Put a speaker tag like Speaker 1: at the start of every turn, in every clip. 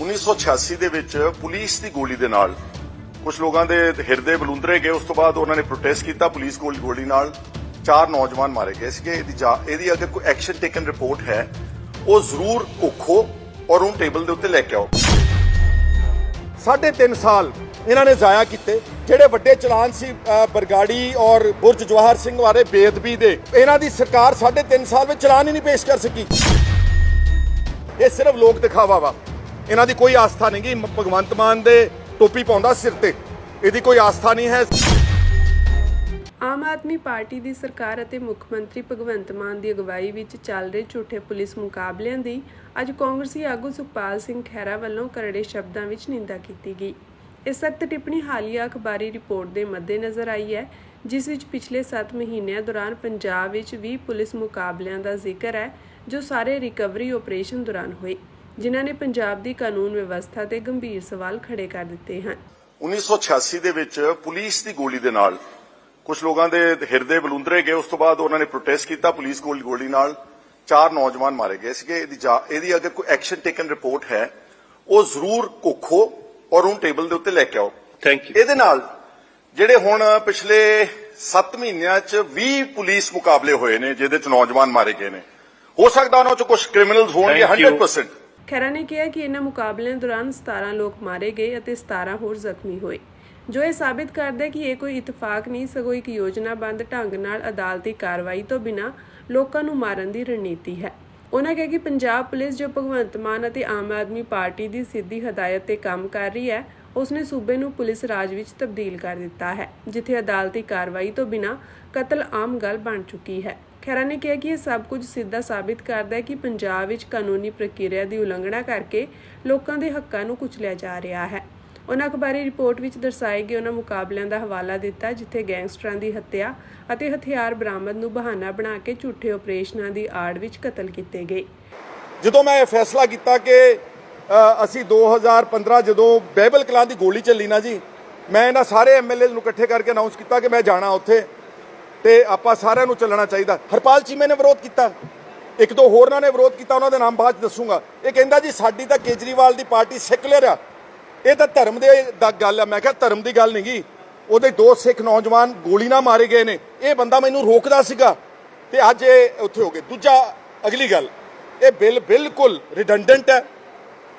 Speaker 1: 1986 ਦੇ ਵਿੱਚ ਪੁਲਿਸ ਦੀ ਗੋਲੀ ਦੇ ਨਾਲ ਕੁਝ ਲੋਕਾਂ ਦੇ ਹਿਰਦੇ ਬਲੂੰਦਰੇ ਗਏ। ਉਸ ਤੋਂ ਬਾਅਦ ਉਹਨਾਂ ਨੇ ਪ੍ਰੋਟੈਸਟ ਕੀਤਾ ਪੁਲਿਸ ਗੋਲੀ ਗੋਲੀ ਨਾਲ। ਚਾਰ ਨੌਜਵਾਨ ਮਾਰੇ ਗਏ ਸੀਗੇ। ਇਹਦੀ ਜਾ- ਇਹਦੀ ਅਗਰ ਕੋਈ ਐਕਸ਼ਨ ਟੇਕਨ ਰਿਪੋਰਟ ਹੈ, ਉਹ ਜ਼ਰੂਰ ਉਖੋ ਔਰ ਉਹ ਟੇਬਲ ਦੇ ਉੱਤੇ ਲੈ ਕੇ ਆਓ।
Speaker 2: ਸਾਢੇ ਤਿੰਨ ਸਾਲ ਇਹਨਾਂ ਨੇ ਜ਼ਾਇਆ ਕੀਤੇ। ਜਿਹੜੇ ਵੱਡੇ ਚਲਾਨ ਸੀ ਬਰਗਾੜੀ ਔਰ ਬੁਰਜ ਜਵਾਹਰ ਸਿੰਘ ਬਾਰੇ ਬੇਅਦਬੀ ਦੇ, ਇਹਨਾਂ ਦੀ ਸਰਕਾਰ ਸਾਢੇ ਤਿੰਨ ਸਾਲ ਵਿੱਚ ਚਲਾਨ ਹੀ ਨਹੀਂ ਪੇਸ਼ ਕਰ ਸਕੀ। ਇਹ ਸਿਰਫ ਲੋਕ ਦਿਖਾਵਾ ਵਾ। ਇਹਨਾਂ ਦੀ ਕੋਈ ਆਸਥਾ ਨਹੀਂ ਗੀ। ਭਗਵੰਤ ਮਾਨ ਦੇ ਟੋਪੀ ਪਾਉਂਦਾ ਸਿਰ ਤੇ। ਇਹਦੀ ਕੋਈ ਆਸਥਾ ਨਹੀਂ ਹੈ।
Speaker 3: ਆਮ ਆਦਮੀ ਪਾਰਟੀ ਦੀ ਸਰਕਾਰ ਅਤੇ ਮੁੱਖ ਮੰਤਰੀ ਭਗਵੰਤ ਮਾਨ ਦੀ ਅਗਵਾਈ ਵਿੱਚ ਚੱਲ ਰਹੇ ਝੂਠੇ ਪੁਲਿਸ ਮੁਕਾਬਲਿਆਂ ਦੀ ਅੱਜ ਕਾਂਗਰਸੀ ਆਗੂ ਸੁਖਪਾਲ ਸਿੰਘ ਖਹਿਰਾ ਵੱਲੋਂ ਕਰੜੇ ਸ਼ਬਦਾਂ ਵਿੱਚ ਨਿੰਦਾ ਕੀਤੀ ਗਈ। ਇਹ ਸਖਤ ਟਿੱਪਣੀ ਹਾਲੀਆ ਅਖਬਾਰੀ ਰਿਪੋਰਟ ਦੇ ਮੱਦੇਨਜ਼ਰ ਆਈ ਹੈ, ਜਿਸ ਵਿੱਚ ਪਿਛਲੇ 7 ਮਹੀਨਿਆਂ ਦੌਰਾਨ ਪੰਜਾਬ ਵਿੱਚ 20 ਪੁਲਿਸ ਮੁਕਾਬਲਿਆਂ ਦਾ ਜ਼ਿਕਰ ਹੈ, ਜੋ ਸਾਰੇ ਰਿਕਵਰੀ ਆਪਰੇਸ਼ਨ ਦੌਰਾਨ ਹੋਏ। ਜਿਨ੍ਹਾਂ ਨੇ ਪੰਜਾਬ ਦੀ ਕਾਨੂੰਨ ਵਿਵਸਥਾ ਤੇ ਗੰਭੀਰ ਸਵਾਲ ਖੜੇ ਕਰ ਦਿੱਤੇ ਹਨ।
Speaker 1: 1986 ਦੇ ਵਿੱਚ ਪੁਲਿਸ ਦੀ ਗੋਲੀ ਦੇ ਨਾਲ ਕੁਝ ਲੋਕਾਂ ਦੇ ਹਿਰਦੇ ਬਲੂੰਦਰੇ ਗਏ। ਉਸ ਤੋਂ ਬਾਅਦ ਉਹਨਾਂ ਨੇ ਪ੍ਰੋਟੈਸਟ ਕੀਤਾ ਪੁਲਿਸ ਗੋਲੀ ਗੋਲੀ ਨਾਲ। ਚਾਰ ਨੌਜਵਾਨ ਮਾਰੇ ਗਏ ਸੀਗੇ। ਇਹਦੀ ਇਹਦੀ ਅਗਰ ਕੋਈ ਐਕਸ਼ਨ ਟੇਕਨ ਰਿਪੋਰਟ ਹੈ ਉਹ ਜ਼ਰੂਰ ਉਖੋ ਔਰ ਉਹਨੂੰ ਟੇਬਲ ਦੇ ਉੱਤੇ ਲੈ ਕੇ ਆਓ।
Speaker 4: ਥੈਂਕ ਯੂ
Speaker 1: ਇਹਦੇ ਨਾਲ ਜਿਹੜੇ ਹੁਣ ਪਿਛਲੇ 7 ਮਹੀਨਿਆਂ 'ਚ 20 ਪੁਲਿਸ ਮੁਕਾਬਲੇ ਹੋਏ ਨੇ ਜਿਹਦੇ 'ਚ ਨੌਜਵਾਨ ਮਾਰੇ ਗਏ ਨੇ। ਹੋ ਸਕਦਾ ਉਹਨਾਂ 'ਚ ਕੁਝ ਕ੍ਰਿਮੀਨਲਸ ਹੋਣਗੇ
Speaker 4: Thank you.
Speaker 1: 100%
Speaker 3: ਖਹਿਰਾ ਨੇ ਕਿਹਾ ਕਿ ਇਹਨਾਂ ਮੁਕਾਬਲਿਆਂ ਦੌਰਾਨ 17 ਲੋਕ ਮਾਰੇ ਗਏ ਅਤੇ 17 ਹੋਰ ਜ਼ਖਮੀ ਹੋਏ। ਜੋ ਇਹ ਸਾਬਿਤ ਕਰਦਾ ਹੈ ਕਿ ਇਹ ਕੋਈ ਇਤਫਾਕ ਨਹੀਂ, ਸਗੋਂ ਇੱਕ ਯੋਜਨਾਬੰਦ ਢੰਗ ਨਾਲ ਅਦਾਲਤੀ ਕਾਰਵਾਈ ਤੋਂ ਬਿਨਾਂ ਲੋਕਾਂ ਨੂੰ ਮਾਰਨ ਦੀ ਰਣਨੀਤੀ ਹੈ। ਉਹਨਾਂ ਕਿਹਾ ਕਿ ਪੰਜਾਬ ਪੁਲਿਸ ਜੋ ਭਗਵੰਤ ਮਾਨ ਅਤੇ ਆਮ ਆਦਮੀ ਪਾਰਟੀ ਦੀ ਸਿੱਧੀ ਹਦਾਇਤ ਤੇ ਕੰਮ ਕਰ ਰਹੀ ਹੈ, ਉਸਨੇ ਸੂਬੇ ਨੂੰ ਪੁਲਿਸ ਰਾਜ ਵਿੱਚ ਤਬਦੀਲ ਕਰ ਦਿੱਤਾ ਹੈ, ਜਿੱਥੇ ਅਦਾਲਤੀ ਕਾਰਵਾਈ ਤੋਂ ਬਿਨਾਂ ਕਤਲ ਆਮ ਗੱਲ ਬਣ ਚੁੱਕੀ ਹੈ। ਖੈਰਾ ਨੇ ਕਿਹਾ ਕਿ ਇਹ ਸਭ ਕੁਝ ਸਿੱਧਾ ਸਾਬਿਤ ਕਰਦਾ ਹੈ ਕਿ ਪੰਜਾਬ ਵਿੱਚ ਕਾਨੂੰਨੀ ਪ੍ਰਕਿਰਿਆ ਦੀ ਉਲੰਘਣਾ ਕਰਕੇ ਲੋਕਾਂ ਦੇ ਹੱਕਾਂ ਨੂੰ ਕੁਚਲਿਆ ਜਾ ਰਿਹਾ ਹੈ। ਉਹਨਾਂ ਅਖਬਾਰੀ ਰਿਪੋਰਟ ਵਿੱਚ ਦਰਸਾਏ ਗਏ ਉਹਨਾਂ ਮੁਕਾਬਲਿਆਂ ਦਾ ਹਵਾਲਾ ਦਿੱਤਾ ਜਿੱਥੇ ਗੈਂਗਸਟਰਾਂ ਦੀ ਹੱਤਿਆ ਅਤੇ ਹਥਿਆਰ ਬਰਾਮਦ ਨੂੰ ਬਹਾਨਾ ਬਣਾ ਕੇ ਝੂਠੇ ਆਪਰੇਸ਼ਨਾਂ ਦੀ ਆੜ ਵਿੱਚ ਕਤਲ ਕੀਤੇ ਗਏ।
Speaker 2: ਜਦੋਂ ਮੈਂ ਇਹ ਫੈਸਲਾ ਕੀਤਾ ਕਿ ਅ, ਅਸੀਂ 2015 ਜਦੋਂ ਬਹਿਬਲ ਕਲਾਂ ਦੀ ਗੋਲੀ ਚੱਲੀ ਨਾ ਜੀ ਮੈਂ ਇਹਨਾਂ ਸਾਰੇ ਐਮਐਲਏ ਨੂੰ ਇਕੱਠੇ ਕਰਕੇ ਅਨਾਉਂਸ ਕੀਤਾ ਕਿ ਮੈਂ ਜਾਣਾ ਉੱਥੇ। ਤੇ ਆਪਾਂ ਸਾਰਿਆਂ ਨੂੰ ਚੱਲਣਾ ਚਾਹੀਦਾ। ਹਰਪਾਲ ਚੀਮੇ ਨੇ ਵਿਰੋਧ ਕੀਤਾ। ਇੱਕ ਦੋ ਹੋਰਨਾਂ ਨੇ ਵਿਰੋਧ ਕੀਤਾ, ਉਹਨਾਂ ਦੇ ਨਾਮ ਬਾਅਦ 'ਚ ਦੱਸੂਗਾ। ਇਹ ਕਹਿੰਦਾ ਜੀ, ਸਾਡੀ ਤਾਂ ਕੇਜਰੀਵਾਲ ਦੀ ਪਾਰਟੀ ਸੈਕੂਲਰ ਆ ਇਹ ਤਾਂ ਧਰਮ ਦੇ ਦਾ ਗੱਲ ਆ। ਮੈਂ ਕਿਹਾ ਧਰਮ ਦੀ ਗੱਲ ਨਹੀਂਗੀ। ਉਹਦੇ ਦੋ ਸਿੱਖ ਨੌਜਵਾਨ ਗੋਲੀ ਨਾਲ ਮਾਰੇ ਗਏ ਨੇ। ਇਹ ਬੰਦਾ ਮੈਨੂੰ ਰੋਕਦਾ ਸੀਗਾ। ਤੇ ਅੱਜ ਇਹ ਉੱਥੇ ਹੋ ਗਏ। ਦੂਜਾ, ਅਗਲੀ ਗੱਲ। ਇਹ ਬਿੱਲ ਬਿਲਕੁਲ ਰਿਡੰਡੈਂਟ ਹੈ।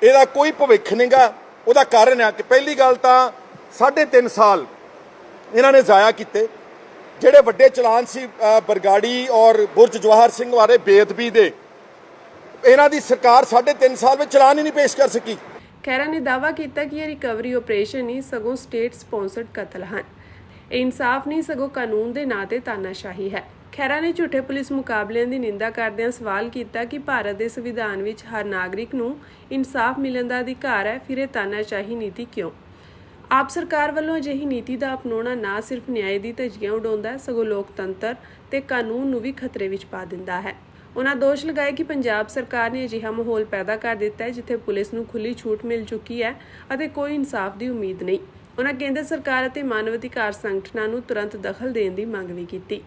Speaker 2: ਇਹਦਾ ਕੋਈ ਭਵਿੱਖ ਨਹੀਂਗਾ। ਉਹਦਾ ਕਾਰਨ ਹੈ ਕਿ ਪਹਿਲੀ ਗੱਲ ਤਾਂ 3.5 ਸਾਲ ਇਹਨਾਂ ਨੇ ਜ਼ਾਇਆ ਕੀਤੇ। ਜਿਹੜੇ ਵੱਡੇ ਚਲਾਨ ਸੀ ਬਰਗਾੜੀ ਔਰ ਬੁਰਜ ਜਵਾਹਰ ਸਿੰਘ ਬਾਰੇ ਬੇਅਦਬੀ ਦੇ, ਇਹਨਾਂ ਦੀ ਸਰਕਾਰ 3.5 ਸਾਲ ਵਿੱਚ ਚਲਾਨ ਹੀ ਨਹੀਂ ਪੇਸ਼ ਕਰ ਸਕੀ।
Speaker 3: ਖੈਰਾ ਨੇ ਦਾਅਵਾ ਕੀਤਾ ਕਿ ਇਹ ਰਿਕਵਰੀ ਆਪਰੇਸ਼ਨ ਹੀ ਸਗੋਂ ਸਟੇਟ ਸਪਾਂਸਰਡ ਕਤਲ ਹਨ। ਇਹ ਇਨਸਾਫ ਨਹੀਂ, ਸਗੋਂ ਕਾਨੂੰਨ ਦੇ ਨਾਂ ਤੇ ਤਾਨਾਸ਼ਾਹੀ ਹੈ। ਖੈਰਾ ਨੇ ਝੂਠੇ ਪੁਲਿਸ ਮੁਕਾਬਲਿਆਂ ਦੀ ਨਿੰਦਾ ਕਰਦਿਆਂ ਸਵਾਲ ਕੀਤਾ ਕਿ ਭਾਰਤ ਦੇ ਸੰਵਿਧਾਨ ਵਿੱਚ ਹਰ ਨਾਗਰਿਕ ਨੂੰ ਇਨਸਾਫ ਮਿਲਣ ਦਾ ਅਧਿਕਾਰ ਹੈ, ਫਿਰ ਇਹ ਤਾਨਾਸ਼ਾਹੀ ਨੀਤੀ ਕਿਉਂ? ਆਪ ਸਰਕਾਰ ਵੱਲੋਂ ਅਜਿਹੀ ਨੀਤੀ ਦਾ ਅਪਣਾਉਣਾ ਨਾ ਸਿਰਫ ਨਿਆਂ ਦੀ ਧੱਜੀਆਂ ਉਡਾਉਂਦਾ ਹੈ, ਸਗੋਂ ਲੋਕਤੰਤਰ ਤੇ ਕਾਨੂੰਨ ਨੂੰ ਵੀ ਖਤਰੇ ਵਿੱਚ ਪਾ ਦਿੰਦਾ ਹੈ। ਉਹਨਾਂ ਦੋਸ਼ ਲਗਾਏ ਕਿ ਪੰਜਾਬ ਸਰਕਾਰ ਨੇ ਅਜਿਹਾ ਮਾਹੌਲ ਪੈਦਾ ਕਰ ਦਿੱਤਾ ਹੈ, ਜਿੱਥੇ ਪੁਲਿਸ ਨੂੰ ਖੁੱਲੀ ਛੂਟ ਮਿਲ ਚੁੱਕੀ ਹੈ ਅਤੇ ਕੋਈ ਇਨਸਾਫ ਦੀ ਉਮੀਦ ਨਹੀਂ। ਉਹਨਾਂ ਕੇਂਦਰ ਸਰਕਾਰ ਅਤੇ ਮਾਨਵ ਅਧਿਕਾਰ ਸੰਗਠਨਾਂ ਨੂੰ ਤੁਰੰਤ ਦਖਲ ਦੇਣ ਦੀ ਮੰਗ ਵੀ ਕੀਤੀ।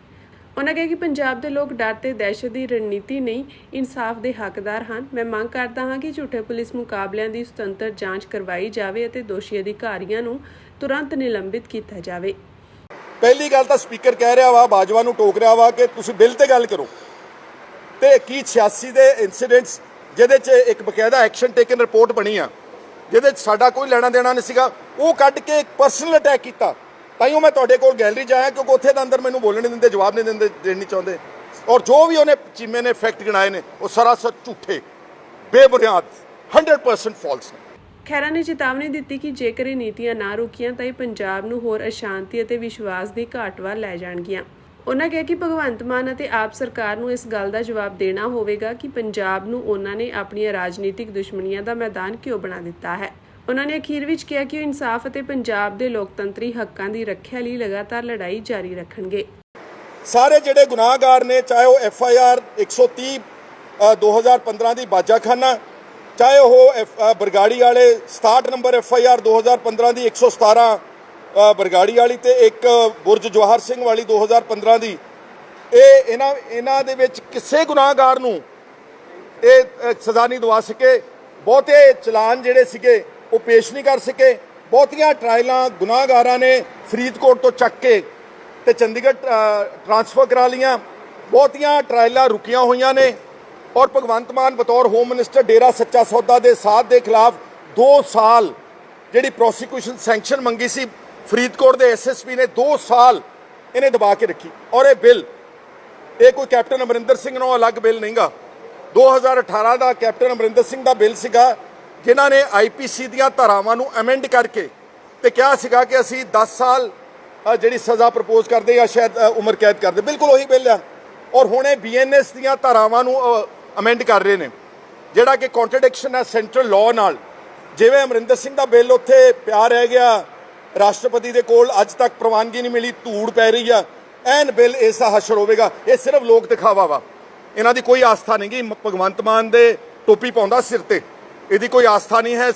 Speaker 3: ਉਹਨਾਂ ਕਿਹਾ ਕਿ ਪੰਜਾਬ ਦੇ ਲੋਕ ਡਰ ਤੇ ਦਹਿਸ਼ਤ ਦੀ ਰਣਨੀਤੀ ਨਹੀਂ, ਇਨਸਾਫ ਦੇ ਹੱਕਦਾਰ ਹਨ। ਮੈਂ ਮੰਗ ਕਰਦਾ ਹਾਂ ਕਿ ਝੂਠੇ ਪੁਲਿਸ ਮੁਕਾਬਲਿਆਂ ਦੀ ਸੁਤੰਤਰ ਜਾਂਚ ਕਰਵਾਈ ਜਾਵੇ ਅਤੇ ਦੋਸ਼ੀ ਅਧਿਕਾਰੀਆਂ ਨੂੰ ਤੁਰੰਤ ਨਿਲੰਬਿਤ ਕੀਤਾ ਜਾਵੇ।
Speaker 2: ਪਹਿਲੀ ਗੱਲ ਤਾਂ ਸਪੀਕਰ ਕਹਿ ਰਿਹਾ ਵਾ, ਬਾਜਵਾ ਨੂੰ ਟੋਕ ਰਿਹਾ ਵਾ ਕਿ ਤੁਸੀਂ ਬਿੱਲ ਤੇ ਗੱਲ ਕਰੋ। ਤੇ ਕੀ 86 ਦੇ ਇਨਸੀਡੈਂਟਸ ਜਿਹਦੇ 'ਚ ਇੱਕ ਬਕਾਇਦਾ ਐਕਸ਼ਨ ਟੇਕਨ ਰਿਪੋਰਟ ਬਣੀ ਆ, ਜਿਹਦੇ 'ਚ ਸਾਡਾ ਕੋਈ ਲੈਣਾ ਦੇਣਾ ਨਹੀਂ ਸੀਗਾ, ਉਹ ਕੱਢ ਕੇ ਇੱਕ ਪਰਸਨਲ ਅਟੈਕ ਕੀਤਾ। ਤਾਈਓ ਮੈਂ ਤੁਹਾਡੇ ਕੋਲ ਗੈਲਰੀ 'ਚ ਆਇਆ ਕਿਉਂਕਿ ਉੱਥੇ ਦਾ ਅੰਦਰ ਮੈਨੂੰ ਬੋਲਣ ਨਹੀਂ ਦਿੰਦੇ, ਜਵਾਬ ਨਹੀਂ ਦਿੰਦੇ, ਦੇਣ ਨਹੀਂ ਚਾਹੁੰਦੇ। ਔਰ ਜੋ ਵੀ ਉਹਨੇ ਚੀਮੇ ਨੇ ਫੈਕਟ ਗਿਣਾਏ ਨੇ, ਉਹ ਸਰਾਸਰ ਝੂਠੇ, ਬੇਬੁਨਿਆਦ 100% ਫਾਲਸ ਨੇ।
Speaker 3: ਖੈਰਾ ਨੇ ਚੇਤਾਵਨੀ ਦਿੱਤੀ ਕਿ ਜੇਕਰ ਇਹ ਨੀਤੀਆਂ ਨਾ ਰੁਕੀਆਂ, ਤਾਂ ਇਹ ਪੰਜਾਬ ਨੂੰ ਹੋਰ ਅਸ਼ਾਂਤੀ ਅਤੇ ਵਿਸ਼ਵਾਸ ਦੀ ਘਾਟ ਵੱਲ ਲੈ ਜਾਣਗੀਆਂ। ਉਹਨਾਂ ਕਿਹਾ ਕਿ ਭਗਵੰਤ ਮਾਨ ਅਤੇ ਆਪ ਸਰਕਾਰ ਨੂੰ ਇਸ ਗੱਲ ਦਾ ਜਵਾਬ ਦੇਣਾ ਹੋਵੇਗਾ ਕਿ ਪੰਜਾਬ ਨੂੰ ਉਹਨਾਂ ਨੇ ਆਪਣੀਆਂ ਰਾਜਨੀਤਿਕ ਦੁਸ਼ਮਣੀਆਂ ਦਾ ਮੈਦਾਨ ਕਿਉਂ ਬਣਾ ਦਿੱਤਾ ਹੈ। ਉਹਨਾਂ ਨੇ ਅਖੀਰ ਵਿੱਚ ਕਿਹਾ ਕਿ ਉਹ ਇਨਸਾਫ ਅਤੇ ਪੰਜਾਬ ਦੇ ਲੋਕਤੰਤਰੀ ਹੱਕਾਂ ਦੀ ਰੱਖਿਆ ਲਈ ਲਗਾਤਾਰ ਲੜਾਈ ਜਾਰੀ ਰੱਖਣਗੇ।
Speaker 2: ਸਾਰੇ ਜਿਹੜੇ ਗੁਨਾਹਗਾਰ ਨੇ ਚਾਹੇ ਉਹ ਐਫ ਆਈ ਆਰ 130 ਅ, 2015 ਦੀ ਬਾਜਾਖਾਨਾ ਚਾਹੇ ਉਹ F- ਬਰਗਾੜੀ ਵਾਲੇ 67 ਨੰਬਰ ਐਫ ਆਈ ਆਰ 2015 ਦੀ 117 ਅ, ਬਰਗਾੜੀ ਵਾਲੀ ਤੇ ਇੱਕ ਬੁਰਜ ਜਵਾਹਰ ਸਿੰਘ ਵਾਲੀ 2015 ਦੀ ਇਹ ਇਹਨਾਂ ਇਹਨਾਂ ਦੇ ਵਿੱਚ ਕਿਸੇ ਗੁਨਾਹਗਾਰ ਨੂੰ ਇਹ ਸਜ਼ਾ ਨਹੀਂ ਦਵਾ ਸਕੇ। ਬਹੁਤੇ ਚਲਾਨ ਜਿਹੜੇ ਸੀਗੇ ਉਹ ਪੇਸ਼ ਨਹੀਂ ਕਰ ਸਕੇ। ਬਹੁਤੀਆਂ ਟਰਾਇਲਾਂ ਗੁਨਾਹਗਾਰਾਂ ਨੇ ਫਰੀਦਕੋਟ ਤੋਂ ਚੱਕ ਕੇ ਤੇ ਚੰਡੀਗੜ੍ਹ ਅ, ਟਰਾਂਸਫਰ ਕਰਾ ਲੀਆਂ ਬਹੁਤੀਆਂ ਟਰਾਇਲਾਂ ਰੁਕੀਆਂ ਹੋਈਆਂ ਨੇ ਔਰ ਭਗਵੰਤ ਮਾਨ ਬਤੌਰ ਹੋਮ ਮਿਨਿਸਟਰ ਡੇਰਾ ਸੱਚਾ ਸੌਦਾ ਦੇ ਸਾਥ ਦੇ ਖਿਲਾਫ 2 ਸਾਲ ਜਿਹੜੀ ਪ੍ਰੋਸੀਕਿਊਸ਼ਨ ਸੈਂਕਸ਼ਨ ਮੰਗੀ ਸੀ ਫਰੀਦਕੋਟ ਦੇ ਐਸਐਸਪੀ ਨੇ 2 ਸਾਲ ਇਹਨੇ ਦਬਾ ਕੇ ਰੱਖੀ। ਔਰ ਇਹ ਬਿੱਲ ਇਹ ਕੋਈ ਕੈਪਟਨ ਅਮਰਿੰਦਰ ਸਿੰਘ ਨੂੰ ਅਲੱਗ ਬਿੱਲ ਨਹੀਂਗਾ। 2018 ਦਾ ਕੈਪਟਨ ਅਮਰਿੰਦਰ ਸਿੰਘ ਦਾ ਬਿੱਲ ਸੀਗਾ। ਜਿਨ੍ਹਾਂ ਨੇ ਆਈਪੀਸੀ ਦੀਆਂ ਧਾਰਾਵਾਂ ਨੂੰ ਅਮੈਂਡ ਕਰਕੇ ਤੇ ਕਿਹਾ ਸੀਗਾ ਕਿ ਅਸੀਂ 10 ਸਾਲ ਜਿਹੜੀ ਸਜ਼ਾ ਪ੍ਰਪੋਜ਼ ਕਰਦੇ ਜਾਂ ਸ਼ਾਇਦ ਉਮਰ ਕੈਦ ਕਰਦੇ। ਬਿਲਕੁਲ ਉਹੀ ਬਿੱਲ ਆ। ਔਰ ਹੁਣ ਹੁਣੇ ਬੀਐਨਐਸ ਦੀਆਂ ਧਾਰਾਵਾਂ ਨੂੰ ਅਮੈਂਡ ਕਰ ਰਹੇ ਨੇ। ਜਿਹੜਾ ਕਿ ਕੰਟਰਡਿਕਸ਼ਨ ਹੈ ਸੈਂਟਰਲ ਲਾਅ ਨਾਲ। ਜਿਵੇਂ ਅਮਰਿੰਦਰ ਸਿੰਘ ਦਾ ਬਿੱਲ ਉੱਥੇ ਪਿਆ ਰਹਿ ਗਿਆ। ਰਾਸ਼ਟਰਪਤੀ ਦੇ ਕੋਲ ਅੱਜ ਤੱਕ ਪ੍ਰਵਾਨਗੀ ਨਹੀਂ ਮਿਲੀ, ਧੂੜ ਪੈ ਰਹੀ ਆ। ਐਨ ਬਿੱਲ ਇਸ ਦਾ ਹਸ਼ਰ ਹੋਵੇਗਾ। ਇਹ ਸਿਰਫ ਲੋਕ ਦਿਖਾਵਾ ਵਾ। ਇਹਨਾਂ ਦੀ ਕੋਈ ਆਸਥਾ ਨਹੀਂ ਗੀ। ਭਗਵੰਤ ਮਾਨ ਦੇ ਟੋਪੀ ਪਾਉਂਦਾ ਸਿਰ ਤੇ। ਇਹਦੀ ਕੋਈ ਆਸਥਾ ਨਹੀਂ ਹੈ।